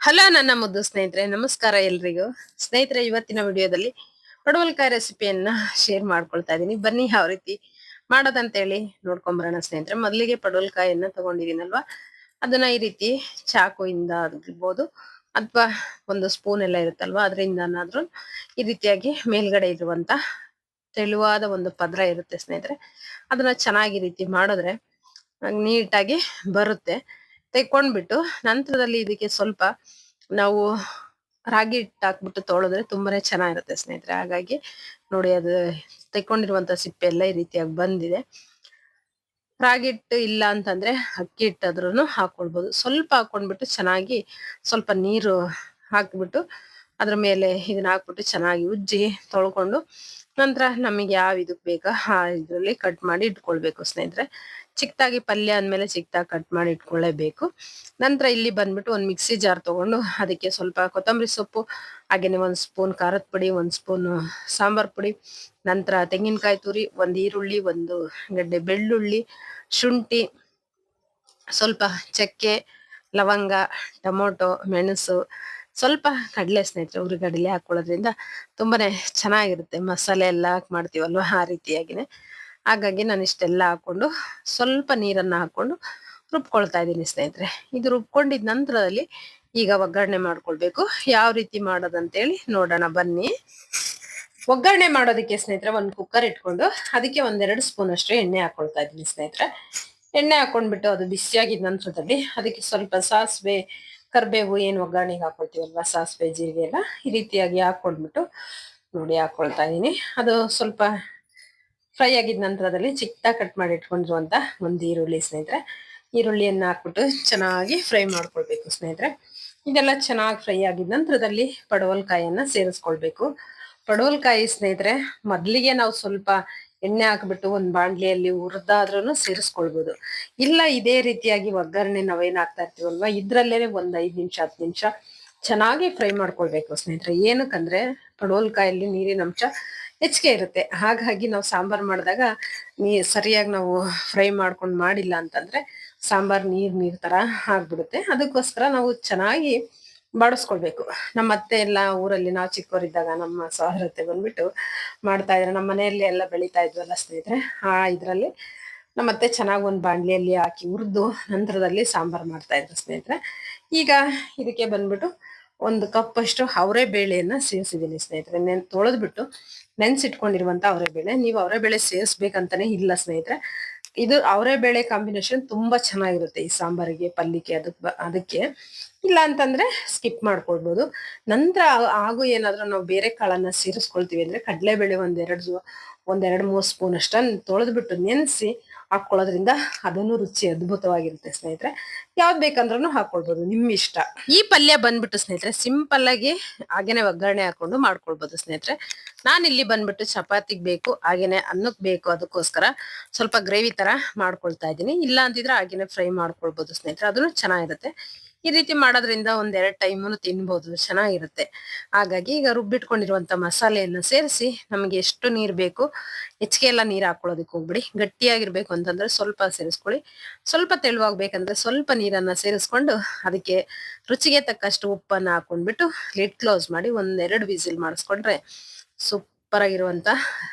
Hello ನನ್ನ ಮುದ್ದು ಸ್ನೇಹಿತರೆ, ನಮಸ್ಕಾರ ಎಲ್ರಿಗೂ. ಸ್ನೇಹಿತರೆ, ಇವತ್ತಿನ ವಿಡಿಯೋದಲ್ಲಿ ಪಡವಲ್ಕಾಯಿ ರೆಸಿಪಿಯನ್ನ ಶೇರ್ ಮಾಡ್ಕೊಳ್ತಾ ಇದ್ದೀನಿ ಬನ್ನಿ, ಯಾವ ರೀತಿ ಮಾಡೋದಂತೇಳಿ ನೋಡ್ಕೊಂಬರೋಣ ಸ್ನೇಹಿತರೆ. ಮೊದಲಿಗೆ ಪಡವಲ್ಕಾಯನ್ನ ತಗೊಂಡಿದ್ದೀನಲ್ವಾ? ಅದನ್ನ ಈ ರೀತಿ ಚಾಕುಯಿಂದ ಆಗಿರ್ಬೋದು ಅಥವಾ ಒಂದು ಸ್ಪೂನ್ ಎಲ್ಲ ಇರುತ್ತಲ್ವಾ, ಅದರಿಂದನಾದ್ರೂ ಈ ರೀತಿಯಾಗಿ ಮೇಲ್ಗಡೆ ಇರುವಂತ ತೆಳುವಾದ ಒಂದು ಪದ್ರ ಇರುತ್ತೆ ಸ್ನೇಹಿತರೆ. ಅದನ್ನ ಚೆನ್ನಾಗಿ ರೀತಿ ಮಾಡಿದ್ರೆ ನೀಟಾಗಿ ಬರುತ್ತೆ. ತೆಕ್ಕೊಂಡ್ಬಿಟ್ಟು ನಂತರದಲ್ಲಿ ಇದಕ್ಕೆ ಸ್ವಲ್ಪ ನಾವು ರಾಗಿ ಹಿಟ್ಟು ಹಾಕ್ಬಿಟ್ಟು ತೊಳೆದ್ರೆ ತುಂಬಾನೇ ಚೆನ್ನಾಗಿರುತ್ತೆ ಸ್ನೇಹಿತರೆ. ಹಾಗಾಗಿ ನೋಡಿ ಅದು ತೆಕ್ಕೊಂಡಿರುವಂತ ಸಿಪ್ಪೆ ಎಲ್ಲ ಈ ರೀತಿಯಾಗಿ ಬಂದಿದೆ. ರಾಗಿ ಹಿಟ್ಟು ಇಲ್ಲ ಅಂತಂದ್ರೆ ಅಕ್ಕಿ ಹಿಟ್ಟಾದ್ರೂ ಹಾಕೊಳ್ಬಹುದು ಸ್ವಲ್ಪ ಹಾಕೊಂಡ್ಬಿಟ್ಟು ಚೆನ್ನಾಗಿ ಸ್ವಲ್ಪ ನೀರು ಹಾಕ್ಬಿಟ್ಟು ಅದ್ರ ಮೇಲೆ ಇದನ್ನ ಹಾಕ್ಬಿಟ್ಟು ಚೆನ್ನಾಗಿ ಉಜ್ಜಿ ತೊಳ್ಕೊಂಡು ನಂತರ ನಮಗೆ ಯಾವ ಇದಕ್ಕೆ ಬೇಕೋ ಆ ಇದರಲ್ಲಿ ಕಟ್ ಮಾಡಿ ಇಟ್ಕೊಳ್ಬೇಕು ಸ್ನೇಹಿತರೆ. ಚಿಕ್ಕದಾಗಿ ಪಲ್ಯ ಅಂದಮೇಲೆ ಚಿಕ್ಕದಾಗಿ ಕಟ್ ಮಾಡಿ ಇಟ್ಕೊಳ್ಳೇಬೇಕು. ನಂತರ ಇಲ್ಲಿ ಬಂದ್ಬಿಟ್ಟು ಒಂದು ಮಿಕ್ಸಿ ಜಾರ್ ತಗೊಂಡು ಅದಕ್ಕೆ ಸ್ವಲ್ಪ ಕೊತ್ತಂಬರಿ ಸೊಪ್ಪು ಹಾಗೆಯೇ ಒಂದು ಸ್ಪೂನ್ ಖಾರದ ಪುಡಿ, ಒಂದು ಸ್ಪೂನ್ ಸಾಂಬಾರ್ ಪುಡಿ, ನಂತರ ತೆಂಗಿನಕಾಯಿ ತುರಿ, ಒಂದು ಈರುಳ್ಳಿ, ಒಂದು ಗಡ್ಡೆ ಬೆಳ್ಳುಳ್ಳಿ, ಶುಂಠಿ, ಸ್ವಲ್ಪ ಚಕ್ಕೆ, ಲವಂಗ, ಟೊಮೊಟೊ, ಮೆಣಸು, ಸ್ವಲ್ಪ ಕಡಲೆ ಸ್ನೇಹಿತರೆ ಉರಿಗಡಲೆ ಹಾಕೊಳ್ಳೋದ್ರಿಂದ ತುಂಬಾನೇ ಚೆನ್ನಾಗಿರುತ್ತೆ ಮಸಾಲೆ ಎಲ್ಲ ಹಾಕಿ ಮಾಡ್ತೀವಲ್ವ ಆ ರೀತಿಯಾಗಿನೇ. ಹಾಗಾಗಿ ನಾನು ಇಷ್ಟೆಲ್ಲ ಹಾಕ್ಕೊಂಡು ಸ್ವಲ್ಪ ನೀರನ್ನು ಹಾಕೊಂಡು ರುಬ್ಕೊಳ್ತಾ ಇದ್ದೀನಿ ಸ್ನೇಹಿತರೆ. ಇದು ರುಬ್ಕೊಂಡಿದ್ದ ನಂತರದಲ್ಲಿ ಈಗ ಒಗ್ಗರಣೆ ಮಾಡ್ಕೊಳ್ಬೇಕು. ಯಾವ ರೀತಿ ಮಾಡೋದಂತೇಳಿ ನೋಡೋಣ, ಬನ್ನಿ. ಒಗ್ಗರಣೆ ಮಾಡೋದಕ್ಕೆ ಸ್ನೇಹಿತರೆ ಒಂದು ಕುಕ್ಕರ್ ಇಟ್ಕೊಂಡು ಅದಕ್ಕೆ ಒಂದೆರಡು ಸ್ಪೂನ್ ಅಷ್ಟು ಎಣ್ಣೆ ಹಾಕೊಳ್ತಾ ಇದ್ದೀನಿ ಸ್ನೇಹಿತರೆ. ಎಣ್ಣೆ ಹಾಕೊಂಡ್ಬಿಟ್ಟು ಅದು ಬಿಸಿಯಾಗಿದ್ದ ನಂತರದಲ್ಲಿ ಅದಕ್ಕೆ ಸ್ವಲ್ಪ ಸಾಸಿವೆ, ಕರಿಬೇವು ಏನು ಒಗ್ಗರಣೆಗೆ ಹಾಕೊಳ್ತೀವಲ್ವ, ಸಾಸಿವೆ, ಜೀರಿಗೆ ಎಲ್ಲ ಈ ರೀತಿಯಾಗಿ ಹಾಕೊಂಡ್ಬಿಟ್ಟು ನೋಡಿ ಹಾಕೊಳ್ತಾ ಇದ್ದೀನಿ. ಅದು ಸ್ವಲ್ಪ ಫ್ರೈ ಆಗಿದ ನಂತರದಲ್ಲಿ ಚಿಕ್ಕದಾಗಿ ಕಟ್ ಮಾಡಿ ಇಟ್ಕೊಂಡಿರುವಂತ ಒಂದು ಈರುಳ್ಳಿ ಸ್ನೇಹಿತರೆ. ಈರುಳ್ಳಿಯನ್ನ ಹಾಕ್ಬಿಟ್ಟು ಚೆನ್ನಾಗಿ ಫ್ರೈ ಮಾಡ್ಕೊಳ್ಬೇಕು ಸ್ನೇಹಿತರೆ. ಇದೆಲ್ಲ ಚೆನ್ನಾಗಿ ಫ್ರೈ ಆಗಿದ ನಂತರದಲ್ಲಿ ಪಡವಲ್ಕಾಯಿಯನ್ನ ಸೇರಿಸ್ಕೊಳ್ಬೇಕು. ಪಡವಲ್ಕಾಯಿ ಸ್ನೇಹಿತರೆ, ಮೊದಲಿಗೆ ನಾವು ಸ್ವಲ್ಪ ಎಣ್ಣೆ ಹಾಕ್ಬಿಟ್ಟು ಒಂದು ಬಾಂಡ್ಲಿಯಲ್ಲಿ ಹುರಿದಾದ್ರೂ ಸೇರಿಸ್ಕೊಳ್ಬಹುದು ಇಲ್ಲ, ಇದೇ ರೀತಿಯಾಗಿ ಒಗ್ಗರಣೆ ನಾವೇನ್ ಹಾಕ್ತಾ ಇರ್ತೀವಲ್ವಾ, ಇದ್ರಲ್ಲೇನೆ ಒಂದ್ ಐದ್ ನಿಮಿಷ, ಹತ್ತು ನಿಮಿಷ ಚೆನ್ನಾಗಿ ಫ್ರೈ ಮಾಡ್ಕೊಳ್ಬೇಕು ಸ್ನೇಹಿತರೆ. ಏನಕ್ಕಂದ್ರೆ ಪಡವಲ್ಕಾಯಲ್ಲಿ ನೀರಿನ ಅಂಶ ಹೆಚ್ಚಿಗೆ ಇರುತ್ತೆ. ಹಾಗಾಗಿ ನಾವು ಸಾಂಬಾರ್ ಮಾಡಿದಾಗ ನೀ ಸರಿಯಾಗಿ ನಾವು ಫ್ರೈ ಮಾಡ್ಕೊಂಡು ಮಾಡಿಲ್ಲ ಅಂತಂದ್ರೆ ಸಾಂಬಾರ್ ನೀರ್ ನೀರ್ ತರ ಆಗ್ಬಿಡುತ್ತೆ. ಅದಕ್ಕೋಸ್ಕರ ನಾವು ಚೆನ್ನಾಗಿ ಬಾಡಿಸ್ಕೊಳ್ಬೇಕು. ನಮ್ಮ ಅತ್ತೆ ಎಲ್ಲ ಊರಲ್ಲಿ ನಾವು ಚಿಕ್ಕವರಿದ್ದಾಗ ನಮ್ಮ ಸಹೋದರತೆ ಬಂದ್ಬಿಟ್ಟು ಮಾಡ್ತಾ ಇದ್ರೆ. ನಮ್ಮ ಮನೆಯಲ್ಲಿ ಎಲ್ಲ ಬೆಳೀತಾ ಇದ್ವಲ್ಲ ಸ್ನೇಹಿತರೆ, ಆ ಇದ್ರಲ್ಲಿ ನಮ್ಮ ಅತ್ತೆ ಚೆನ್ನಾಗಿ ಒಂದು ಬಾಂಡ್ಲಿಯಲ್ಲಿ ಹಾಕಿ ಹುರಿದು ನಂತರದಲ್ಲಿ ಸಾಂಬಾರ್ ಮಾಡ್ತಾ ಇದ್ರು ಸ್ನೇಹಿತರೆ. ಈಗ ಇದಕ್ಕೆ ಬಂದ್ಬಿಟ್ಟು ಒಂದು ಕಪ್ ಅಷ್ಟು ಅವರೇ ಬೇಳೆಯನ್ನ ಸೇರಿಸಿದ್ದೀನಿ ಸ್ನೇಹಿತರೆ. ನೆನ್ ತೊಳೆದ್ಬಿಟ್ಟು ನೆನ್ಸಿಟ್ಕೊಂಡಿರುವಂತ ಅವರೇ ಬೇಳೆ. ನೀವು ಅವರೇ ಬೇಳೆ ಸೇರಿಸ್ಬೇಕಂತಾನೆ ಇಲ್ಲ ಸ್ನೇಹಿತರೆ. ಇದು ಅವರೇ ಬೇಳೆ ಕಾಂಬಿನೇಷನ್ ತುಂಬಾ ಚೆನ್ನಾಗಿರುತ್ತೆ ಈ ಸಾಂಬಾರಿಗೆ ಪಲ್ಯಕ್ಕೆ ಅದಕ್ಕೆ ಅದಕ್ಕೆ. ಇಲ್ಲ ಅಂತಂದ್ರೆ ಸ್ಕಿಪ್ ಮಾಡ್ಕೊಳ್ಬಹುದು ನಂತರ ಹಾಗೂ ಏನಾದ್ರೂ ನಾವು ಬೇರೆ ಕಾಳನ್ನ ಸೇರಿಸ್ಕೊಳ್ತೀವಿ ಅಂದ್ರೆ ಕಡಲೆಬೇಳೆ ಒಂದೆರಡು ಒಂದೆರಡು ಮೂರು ಸ್ಪೂನ್ ಅಷ್ಟನ್ನ ತೊಳೆದ್ಬಿಟ್ಟು ನೆನೆಸಿ ಹಾಕೊಳ್ಳೋದ್ರಿಂದ ಅದನ್ನು ರುಚಿ ಅದ್ಭುತವಾಗಿರುತ್ತೆ ಸ್ನೇಹಿತರೆ. ಯಾವ್ದು ಬೇಕಂದ್ರೂ ಹಾಕೊಳ್ಬೋದು ನಿಮ್ಮ ಇಷ್ಟ. ಈ ಪಲ್ಯ ಬಂದ್ಬಿಟ್ಟು ಸ್ನೇಹಿತರೆ, ಸಿಂಪಲ್ ಆಗಿ ಹಾಗೇನೆ ಒಗ್ಗರಣೆ ಹಾಕೊಂಡು ಮಾಡ್ಕೊಳ್ಬೋದು ಸ್ನೇಹಿತರೆ. ನಾನು ಇಲ್ಲಿ ಬಂದ್ಬಿಟ್ಟು ಚಪಾತಿಗೆ ಬೇಕು, ಹಾಗೇನೆ ಅನ್ನಕ್ಕೆ ಬೇಕು ಅದಕ್ಕೋಸ್ಕರ ಸ್ವಲ್ಪ ಗ್ರೇವಿ ತರ ಮಾಡ್ಕೊಳ್ತಾ ಇದ್ದೀನಿ. ಇಲ್ಲ ಅಂತಿದ್ರೆ ಹಾಗೇನೆ ಫ್ರೈ ಮಾಡ್ಕೊಳ್ಬೋದು ಸ್ನೇಹಿತರೆ ಅದನ್ನು ಚೆನ್ನಾಗಿರುತ್ತೆ. ಈ ರೀತಿ ಮಾಡೋದ್ರಿಂದ ಒಂದೆರಡು ಟೈಮು ತಿನ್ಬೋದು, ಚೆನ್ನಾಗಿರುತ್ತೆ. ಹಾಗಾಗಿ ಈಗ ರುಬ್ಬಿಟ್ಕೊಂಡಿರುವಂತ ಮಸಾಲೆಯನ್ನ ಸೇರಿಸಿ ನಮಗೆ ಎಷ್ಟು ನೀರ್ ಬೇಕು, ಹೆಚ್ಚಿಗೆ ಎಲ್ಲ ನೀರ್ ಹಾಕೊಳ್ಳೋದಕ್ಕೆ ಹೋಗ್ಬಿಡಿ. ಗಟ್ಟಿಯಾಗಿರ್ಬೇಕು ಅಂತಂದ್ರೆ ಸ್ವಲ್ಪ ಸೇರಿಸ್ಕೊಳ್ಳಿ. ಸ್ವಲ್ಪ ತೆಳುವಾಗ್ಬೇಕಂದ್ರೆ ಸ್ವಲ್ಪ ನೀರನ್ನ ಸೇರಿಸ್ಕೊಂಡು ಅದಕ್ಕೆ ರುಚಿಗೆ ತಕ್ಕಷ್ಟು ಉಪ್ಪನ್ನ ಹಾಕೊಂಡ್ಬಿಟ್ಟು ಲಿಡ್ ಕ್ಲೋಸ್ ಮಾಡಿ ಒಂದೆರಡು ವಿಸಿಲ್ ಮಾಡಿಸ್ಕೊಂಡ್ರೆ ಸೂಪರ್ ಆಗಿರುವಂತ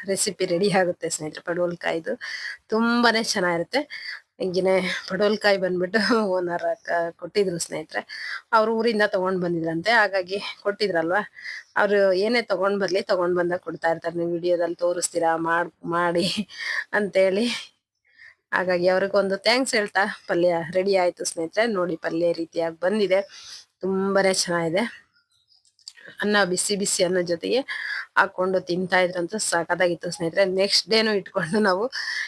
ರೆಸಿಪಿ ರೆಡಿ ಆಗುತ್ತೆ ಸ್ನೇಹಿತರೆ. ಪಡುವಲ್ಕಾಯ್ದು ತುಂಬಾನೇ ಚೆನ್ನಾಗಿರುತ್ತೆ. ಹಿಂಗೇನೆ ಪಡೋಲ್ಕಾಯಿ ಬಂದ್ಬಿಟ್ಟು ಓನರ್ ಕೊಟ್ಟಿದ್ರು ಸ್ನೇಹಿತರೆ, ಅವ್ರ ಊರಿಂದ ತಗೊಂಡ್ ಬಂದಿದ್ರಂತೆ, ಹಾಗಾಗಿ ಕೊಟ್ಟಿದ್ರಲ್ವಾ? ಅವ್ರು ಏನೇ ತಗೊಂಡ್ ಬರ್ಲಿ ತಗೊಂಡ್ ಬಂದಾಗ ಕೊಡ್ತಾ ಇರ್ತಾರೆ, ನೀವು ವಿಡಿಯೋದಲ್ಲಿ ತೋರಿಸ್ತೀರಾ, ಮಾಡ್, ಮಾಡಿ ಅಂತೇಳಿ. ಹಾಗಾಗಿ ಅವ್ರಿಗೊಂದು ಥ್ಯಾಂಕ್ಸ್ ಹೇಳ್ತಾ ಪಲ್ಯ ರೆಡಿ ಆಯ್ತು ಸ್ನೇಹಿತರೆ, ನೋಡಿ ಪಲ್ಯ ರೀತಿಯಾಗಿ ಬಂದಿದೆ, ತುಂಬಾನೇ ಚೆನ್ನಾಗಿದೆ. ಅನ್ನ ಬಿಸಿ ಬಿಸಿ ಅನ್ನೋ ಜೊತೆಗೆ ಹಾಕೊಂಡು ತಿಂತಾ ಇದ್ರಂತ ಸಾಕಾಗಿತ್ತು ಸ್ನೇಹಿತರೆ. ನೆಕ್ಸ್ಟ್ ಡೇನು ಇಟ್ಕೊಂಡು ನಾವು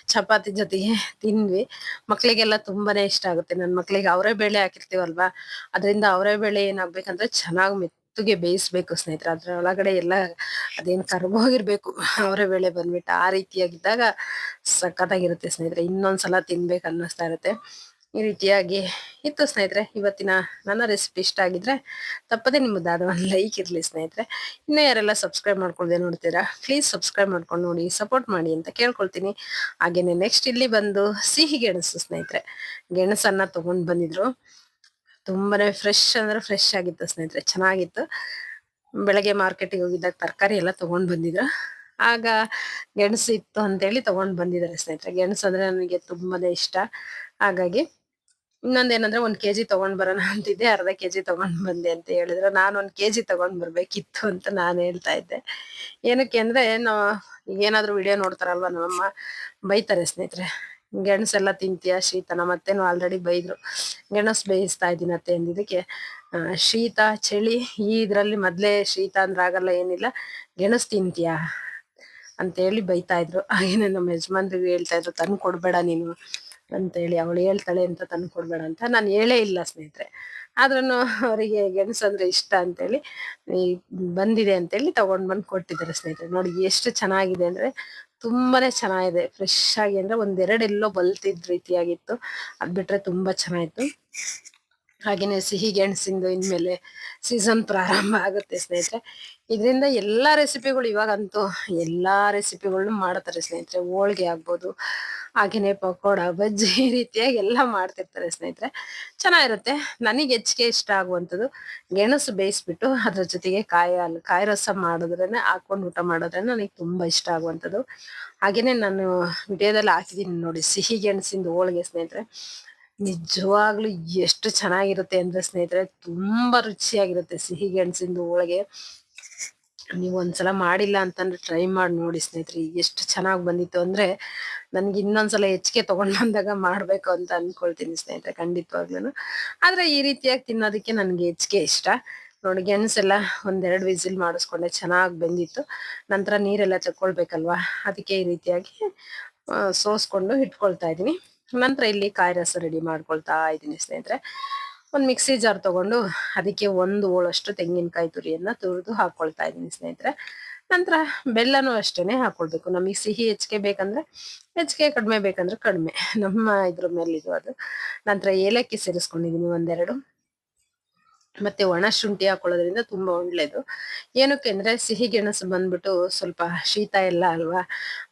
ಚಪಾತಿ ಜೊತೆಗೆ ತಿಂದ್ವಿ. ಮಕ್ಳಿಗೆಲ್ಲ ತುಂಬಾನೇ ಇಷ್ಟ ಆಗುತ್ತೆ. ನನ್ನ ಮಕ್ಳಿಗೆ ಅವರೇ ಬೇಳೆ ಹಾಕಿರ್ತೀವಲ್ವಾ? ಅದರಿಂದ ಅವರೇ ಬೇಳೆ ಏನಾಗ್ಬೇಕಂದ್ರೆ ಚೆನ್ನಾಗಿ ಮೆತ್ತಗೆ ಬೇಯಿಸ್ಬೇಕು ಸ್ನೇಹಿತರೆ. ಅದ್ರ ಒಳಗಡೆ ಎಲ್ಲ ಅದೇನು ಕರ್ಗೋಗಿರ್ಬೇಕು ಅವರೇ ಬೇಳೆ ಬಂದ್ಬಿಟ್ಟು ಆ ರೀತಿಯಾಗಿದ್ದಾಗ ಸಖತ್ತಾಗಿರುತ್ತೆ ಸ್ನೇಹಿತರೆ. ಇನ್ನೊಂದ್ಸಲ ತಿನ್ಬೇಕು ಅನ್ನಿಸ್ತಾ ಇರುತ್ತೆ. ಈ ರೀತಿಯಾಗಿ ಇತ್ತು ಸ್ನೇಹಿತರೆ, ಇವತ್ತಿನ ನನ್ನ ರೆಸಿಪಿ ಇಷ್ಟ ಆಗಿದ್ರೆ ತಪ್ಪದೆ ನಿಮ್ಮದಾದ ಒಂದು ಲೈಕ್ ಇರಲಿ ಸ್ನೇಹಿತರೆ. ಇನ್ನೂ ಯಾರೆಲ್ಲ ಸಬ್ಸ್ಕ್ರೈಬ್ ಮಾಡ್ಕೊಳ್ದೆ ನೋಡ್ತೀರಾ ಪ್ಲೀಸ್ ಸಬ್ಸ್ಕ್ರೈಬ್ ಮಾಡ್ಕೊಂಡು ನೋಡಿ ಸಪೋರ್ಟ್ ಮಾಡಿ ಅಂತ ಕೇಳ್ಕೊಳ್ತೀನಿ. ಹಾಗೆಯೇ ನೆಕ್ಸ್ಟ್ ಇಲ್ಲಿ ಬಂದು ಸಿಹಿ ಗೆಣಸು ಸ್ನೇಹಿತರೆ. ಗೆಣಸನ್ನು ತೊಗೊಂಡು ಬಂದಿದ್ರು. ತುಂಬಾನೇ ಫ್ರೆಶ್ ಅಂದ್ರೆ ಫ್ರೆಶ್ ಆಗಿತ್ತು ಸ್ನೇಹಿತರೆ, ಚೆನ್ನಾಗಿತ್ತು. ಬೆಳಗ್ಗೆ ಮಾರ್ಕೆಟಿಗೆ ಹೋಗಿದ್ದಾಗ ತರಕಾರಿ ಎಲ್ಲ ತೊಗೊಂಡು ಬಂದಿದ್ರು. ಆಗ ಗೆಣಸು ಇತ್ತು ಅಂತೇಳಿ ತಗೊಂಡ್ ಬಂದಿದ್ದಾರೆ ಸ್ನೇಹಿತರೆ. ಗೆಣಸು ಅಂದ್ರೆ ನನಗೆ ತುಂಬಾನೇ ಇಷ್ಟ. ಹಾಗಾಗಿ ಇನ್ನೊಂದೇನಂದ್ರೆ ಒಂದ್ ಕೆಜಿ ತಗೊಂಡ್ ಬರೋಣ ಅಂತಿದ್ದೆ, ಅರ್ಧ ಕೆಜಿ ತಗೊಂಡ್ ಬಂದೆ ಅಂತ ಹೇಳಿದ್ರು. ನಾನು ಒಂದ್ ಕೆಜಿ ತಗೊಂಡ್ ಬರ್ಬೇಕಿತ್ತು ಅಂತ ನಾನು ಹೇಳ್ತಾ ಇದ್ದೆ. ಏನಕ್ಕೆ ಅಂದ್ರೆ ನಾವು ಏನಾದ್ರು ವಿಡಿಯೋ ನೋಡ್ತಾರಲ್ವಾ ನಮ್ಮಮ್ಮ? ಬೈತಾರೆ ಸ್ನೇಹಿತರೆ. ಗೆಣಸೆಲ್ಲ ತಿಂತೀಯ ಶೀತನ? ಮತ್ತೇನು ಆಲ್ರೆಡಿ ಬೈದ್ರು. ಗೆಣಸು ಬೇಯಿಸ್ತಾ ಇದ್ದೀನತ್ತೆ ಅಂದಿದ್ದಕ್ಕೆ. ಶೀತ, ಚಳಿ, ಈ ಇದರಲ್ಲಿ ಮೊದಲೇ ಶೀತ ಅಂದ್ರೆ ಆಗಲ್ಲ ಏನಿಲ್ಲ. ಗೆಣಸು ತಿಂತೀಯ? ಅಂತೇಳಿ ಬೈತಾ ಇದ್ರು ಹಾಗೇನೆ ನಮ್ಮ ಯಜಮಾನ್ರಿಗೆ ಹೇಳ್ತಾ ಇದ್ರು ತಂದು ಕೊಡ್ಬೇಡ ನೀನು ಅಂತೇಳಿ. ಅವಳು ಹೇಳ್ತಾಳೆ ಅಂತ ತಂದು ಕೊಡ್ಬೇಡ ಅಂತ. ನಾನು ಹೇಳೇ ಇಲ್ಲ ಸ್ನೇಹಿತರೆ. ಆದ್ರೂ ಅವರಿಗೆ ಗೆಣಸು ಅಂದ್ರೆ ಇಷ್ಟ ಅಂತೇಳಿ ಬಂದಿದೆ ಅಂತೇಳಿ ತಗೊಂಡ್ ಬಂದು ಕೊಟ್ಟಿದ್ದಾರೆ ಸ್ನೇಹಿತರೆ. ನೋಡಿ ಎಷ್ಟು ಚೆನ್ನಾಗಿದೆ ಅಂದ್ರೆ ತುಂಬಾನೇ ಚೆನ್ನಾಗಿದೆ. ಫ್ರೆಶ್ ಆಗಿ ಅಂದ್ರೆ ಒಂದೆರಡು ಎಲ್ಲೋ ಬಲ್ತಿದ್ ರೀತಿಯಾಗಿತ್ತು. ಅದ್ ಬಿಟ್ರೆ ತುಂಬಾ ಚೆನ್ನಾಗಿತ್ತು. ಹಾಗೇನೆ ಸಿಹಿ ಗೆಣಸಿಂದು ಇನ್ಮೇಲೆ ಸೀಸನ್ ಪ್ರಾರಂಭ ಆಗುತ್ತೆ ಸ್ನೇಹಿತರೆ. ಇದರಿಂದ ಎಲ್ಲ ರೆಸಿಪಿಗಳು ಇವಾಗಂತೂ ಎಲ್ಲ ರೆಸಿಪಿಗಳನ್ನು ಮಾಡ್ತಾರೆ ಸ್ನೇಹಿತರೆ. ಹೋಳ್ಗೆ ಆಗ್ಬೋದು ಹಾಗೆಯೇ ಪಕೋಡ, ಬಜ್ಜಿ ಈ ರೀತಿಯಾಗಿ ಎಲ್ಲ ಮಾಡ್ತಿರ್ತಾರೆ ಸ್ನೇಹಿತರೆ. ಚೆನ್ನಾಗಿರುತ್ತೆ. ನನಗೆ ಹೆಚ್ಚಿಗೆ ಇಷ್ಟ ಆಗುವಂಥದ್ದು ಗೆಣಸು ಬೇಯಿಸ್ಬಿಟ್ಟು ಅದ್ರ ಜೊತೆಗೆ ಕಾಯಿ ಹಾಲು, ಕಾಯಿ ರಸ ಮಾಡಿದ್ರೇ ಹಾಕೊಂಡು ಊಟ ಮಾಡಿದ್ರೆ ನನಗೆ ತುಂಬ ಇಷ್ಟ ಆಗುವಂಥದ್ದು. ಹಾಗೆಯೇ ನಾನು ವಿಡಿಯೋದಲ್ಲಿ ಹಾಕಿದ್ದೀನಿ ನೋಡಿ ಸಿಹಿ ಗೆಣಸಿಂದು ಹೋಳಿಗೆ ಸ್ನೇಹಿತರೆ. ನಿಜವಾಗ್ಲೂ ಎಷ್ಟು ಚೆನ್ನಾಗಿರುತ್ತೆ ಅಂದ್ರೆ ಸ್ನೇಹಿತರೆ, ತುಂಬಾ ರುಚಿಯಾಗಿರುತ್ತೆ ಸಿಹಿ ಗೆಣಸಿಂದು ಹೋಳಿಗೆ. ನೀವು ಒಂದ್ಸಲ ಮಾಡಿಲ್ಲ ಅಂತಂದ್ರೆ ಟ್ರೈ ಮಾಡಿ ನೋಡಿ ಸ್ನೇಹಿತರೆ, ಎಷ್ಟು ಚೆನ್ನಾಗಿ ಬಂದಿತ್ತು ಅಂದ್ರೆ ನನ್ಗೆ ಇನ್ನೊಂದ್ಸಲ ಹೆಚ್ಚಿಗೆ ತಗೊಂಡ್ ಬಂದಾಗ ಮಾಡ್ಬೇಕು ಅಂತ ಅನ್ಕೊಳ್ತೀನಿ ಸ್ನೇಹಿತರೆ ಖಂಡಿತವಾಗ್ಲೂ ಆದ್ರೆ ಈ ರೀತಿಯಾಗಿ ತಿನ್ನೋದಕ್ಕೆ ನನ್ಗೆ ಹೆಚ್ಚಿಗೆ ಇಷ್ಟ. ನೋಡಿ ಗೆಣಸೆಲ್ಲ ಒಂದೆರಡು ವಿಸಿಲ್ ಮಾಡಿಸ್ಕೊಂಡೆ, ಚೆನ್ನಾಗಿ ಬೆಂದಿತ್ತು. ನಂತರ ನೀರೆಲ್ಲ ತಕ್ಕೊಳ್ಬೇಕಲ್ವಾ? ಅದಕ್ಕೆ ಈ ರೀತಿಯಾಗಿ ಸೋಸ್ಕೊಂಡು ಇಟ್ಕೊಳ್ತಾ ಇದೀನಿ ನಂತರ ಇಲ್ಲಿ ಕಾಯಿ ರಸ ರೆಡಿ ಮಾಡ್ಕೊಳ್ತಾ ಇದ್ದೀನಿ ಸ್ನೇಹಿತರೆ. ಒಂದು ಮಿಕ್ಸಿ ಜಾರ್ ತಗೊಂಡು ಅದಕ್ಕೆ ಒಂದು ಓಳಷ್ಟು ತೆಂಗಿನಕಾಯಿ ತುರಿಯನ್ನು ತುರಿದು ಹಾಕ್ಕೊಳ್ತಾ ಇದ್ದೀನಿ ಸ್ನೇಹಿತರೆ. ನಂತರ ಬೆಲ್ಲನೂ ಅಷ್ಟೇನೆ ಹಾಕ್ಕೊಳ್ಬೇಕು ನಮಗೆ ಸಿಹಿ ಹೆಚ್ಚಿಗೆ ಬೇಕಂದ್ರೆ ಹೆಚ್ಚಿಗೆ ಕಡಿಮೆ ಬೇಕಂದ್ರೆ ಕಡಿಮೆ. ನಮ್ಮ ಇದ್ರ ಮೇಲೆ ಇದು ಅದು. ನಂತರ ಏಲಕ್ಕಿ ಸೇರಿಸ್ಕೊಂಡಿದ್ದೀನಿ ಒಂದೆರಡು. ಮತ್ತೆ ಒಣ ಶುಂಠಿ ಹಾಕೊಳ್ಳೋದ್ರಿಂದ ತುಂಬಾ ಒಳ್ಳೇದು. ಏನಕ್ಕೆ ಅಂದ್ರೆ ಸಿಹಿ ಗೆಣಸು ಬಂದ್ಬಿಟ್ಟು ಸ್ವಲ್ಪ ಶೀತ ಎಲ್ಲ ಅಲ್ವಾ?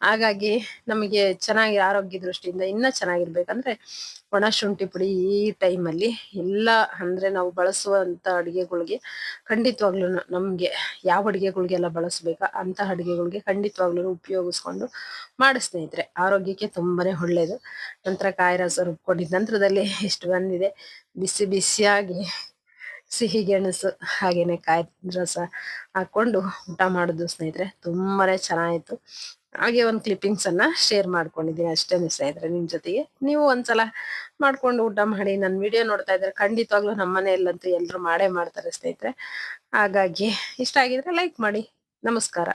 ಹಾಗಾಗಿ ನಮಗೆ ಚೆನ್ನಾಗಿ ಆರೋಗ್ಯ ದೃಷ್ಟಿಯಿಂದ ಇನ್ನ ಚೆನ್ನಾಗಿರ್ಬೇಕಂದ್ರೆ ಒಣ ಶುಂಠಿ ಪುಡಿ ಈ ಟೈಮಲ್ಲಿ ಎಲ್ಲ ಅಂದ್ರೆ ನಾವು ಬಳಸುವಂತ ಅಡಿಗೆಗಳಿಗೆ ಖಂಡಿತವಾಗ್ಲೂ ನಮ್ಗೆ ಯಾವ ಅಡಿಗೆಗಳಿಗೆಲ್ಲ ಬಳಸ್ಬೇಕಾ ಅಂತ ಅಡಿಗೆಗಳಿಗೆ ಖಂಡಿತವಾಗ್ಲೂ ಉಪಯೋಗಿಸ್ಕೊಂಡು ಮಾಡಿ ಸ್ನೇಹಿತರೆ, ಆರೋಗ್ಯಕ್ಕೆ ತುಂಬಾನೇ ಒಳ್ಳೇದು. ನಂತರ ಕಾಯಿ ರಸ ರುಬ್ಕೊಂಡಿದ್ದ ನಂತರದಲ್ಲಿ ಎಷ್ಟು ಬಂದಿದೆ. ಬಿಸಿ ಬಿಸಿಯಾಗಿ ಸಿಹಿ ಗೆಣಸು ಹಾಗೇನೆ ಕಾಯಿ ರಸ ಹಾಕೊಂಡು ಊಟ ಮಾಡೋದು ಸ್ನೇಹಿತರೆ, ತುಂಬಾನೇ ಚೆನ್ನಾಗಿತ್ತು. ಹಾಗೆ ಒಂದು ಕ್ಲಿಪ್ಪಿಂಗ್ಸ್ ಅನ್ನ ಶೇರ್ ಮಾಡ್ಕೊಂಡಿದ್ದೀನಿ ಅಷ್ಟೇ ಸ್ನೇಹಿತರೆ ನಿಮ್ ಜೊತೆಗೆ. ನೀವು ಒಂದ್ಸಲ ಮಾಡ್ಕೊಂಡು ಊಟ ಮಾಡಿ ನನ್ನ ವಿಡಿಯೋ ನೋಡ್ತಾ ಇದ್ರೆ ಖಂಡಿತವಾಗ್ಲೂ ನಮ್ಮ ಮನೆಯಲ್ಲಂತೂ ಎಲ್ಲರೂ ಮಾಡೇ ಮಾಡ್ತಾರೆ ಸ್ನೇಹಿತರೆ. ಹಾಗಾಗಿ ಇಷ್ಟ ಆಗಿದ್ರೆ ಲೈಕ್ ಮಾಡಿ. ನಮಸ್ಕಾರ.